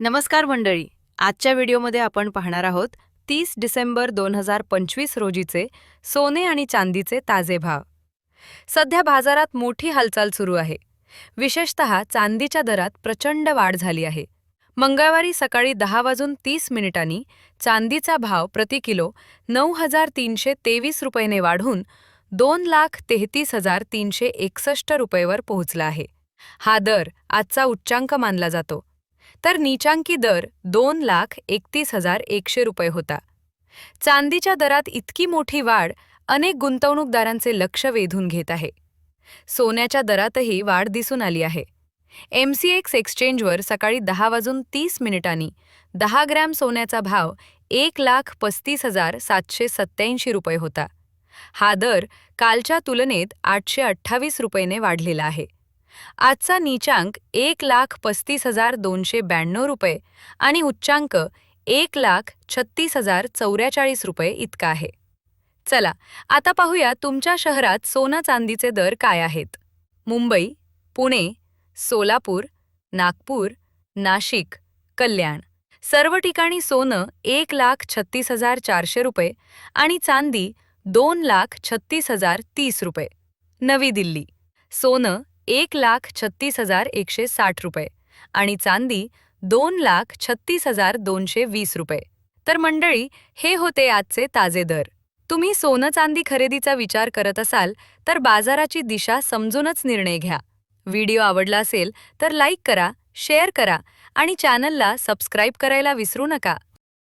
नमस्कार मंडळी. आजच्या व्हिडिओमध्ये आपण पाहणार आहोत तीस डिसेंबर दोन हजार पंचवीस रोजीचे सोने आणि चांदीचे ताजे भाव. सध्या बाजारात मोठी हालचाल सुरू आहे. विशेषत चांदीच्या दरात प्रचंड वाढ झाली आहे. मंगळवारी सकाळी दहा वाजून तीस मिनिटांनी चांदीचा भाव प्रति किलो नऊ हजार तीनशे तेवीस रुपयाने वाढून दोन लाख तेहतीस हजार तीनशे एकसष्ट रुपयेवर पोहोचला आहे. हा दर आजचा उच्चांक मानला जातो. तर नीचांकी दर दोन लाख एकतीस हजार एकशे रुपये होता. चांदीच्या दरात इतकी मोठी वाढ अनेक गुंतवणूकदारांचे लक्ष वेधून घेत आहे. सोन्याच्या दरातही वाढ दिसून आली आहे. एमसीएक्स एक्सचेंजवर सकाळी दहा वाजून तीस मिनिटांनी दहा ग्रॅम सोन्याचा भाव एक लाख पस्तीस हजार सातशे सत्त्याऐंशी रुपये होता. हा दर कालच्या तुलनेत आठशे अठ्ठावीस रुपयेने वाढलेला आहे. आजचा नीचांक एक लाख पस्तीस हजार दोनशे ब्याण्णव रुपये आणि उच्चांक एक लाख छत्तीस हजार चौऱ्याचाळीस रुपये इतका आहे. चला आता पाहूया तुमच्या शहरात सोनं चांदीचे दर काय आहेत. मुंबई पुणे सोलापूर नागपूर नाशिक कल्याण. सर्व ठिकाणी सोनं एक लाख छत्तीस हजार चारशे रुपये आणि चांदी दोन लाख छत्तीस हजार तीस रुपये. नवी दिल्ली. सोनं एक लाख छत्तीस हजार एकशे साठ रुपये आणि चांदी दोन लाख छत्तीस हजार दोनशे वीस रुपये. तर मंडळी हे होते आजचे ताजे दर. तुम्ही सोनं चांदी खरेदीचा विचार करत असाल तर बाजाराची दिशा समजूनच निर्णय घ्या. व्हिडिओ आवडला असेल तर लाईक करा शेअर करा आणि चॅनलला सबस्क्राईब करायला विसरू नका.